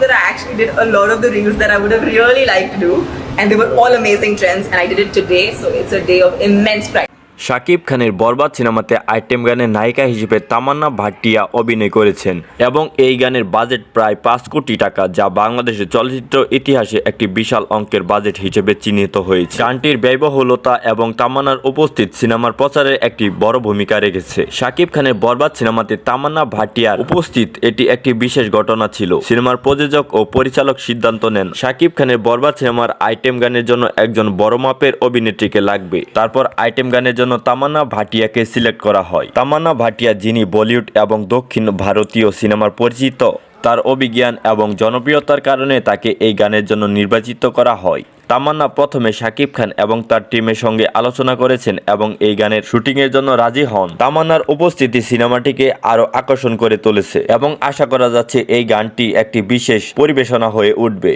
that I actually did a lot of the reels that I would have really liked to do, and they were all amazing trends, and I did it today, so it's a day of immense pride. Shakib খানের বরবাদ সিনেমাতে item গানের নায়িকা হিসেবে তামান্না ভাটিয়া অভিনয় করেছেন এবং এই গানের বাজেট প্রায় পাঁচ কোটি টাকা, যা বাংলাদেশের চলচ্চিত্র ইতিহাসে একটি বিশাল অঙ্কের বাজেট হিসেবে চিহ্নিত হয়েছে। গানটির ব্যয়বহুলতা এবং তামান্নার উপস্থিত সিনেমার প্রচারে একটি বড় ভূমিকা রেখেছে। শাকিব খানের বরবাদ সিনেমাতে তামান্না ভাটিয়ার উপস্থিত এটি একটি বিশেষ ঘটনা ছিল। সিনেমার প্রযোজক ও পরিচালক সিদ্ধান্ত নেন, শাকিব খানের বরবাদ সিনেমার আইটেম গানের জন্য একজন বড় মাপের অভিনেত্রীকে লাগবে। তারপর আইটেম গানের জন্য তামান্না ভাটিয়াকে সিলেক্ট করা হয়। তামান্না ভাটিয়া যিনি বলিউড এবং দক্ষিণ ভারতীয় সিনেমার পরিচিত, তার অভিজ্ঞান এবং জনপ্রিয়তার কারণে তাকে এই গানের জন্য নির্বাচিত করা হয়। তামান্না প্রথমে শাকিব খান এবং তার টিমের সঙ্গে আলোচনা করেছেন এবং এই গানের শুটিংয়ের জন্য রাজি হন। তামান্নার উপস্থিতি সিনেমাটিকে আরও আকর্ষণ করে তুলেছে এবং আশা করা যাচ্ছে এই গানটি একটি বিশেষ পরিবেশনা হয়ে উঠবে।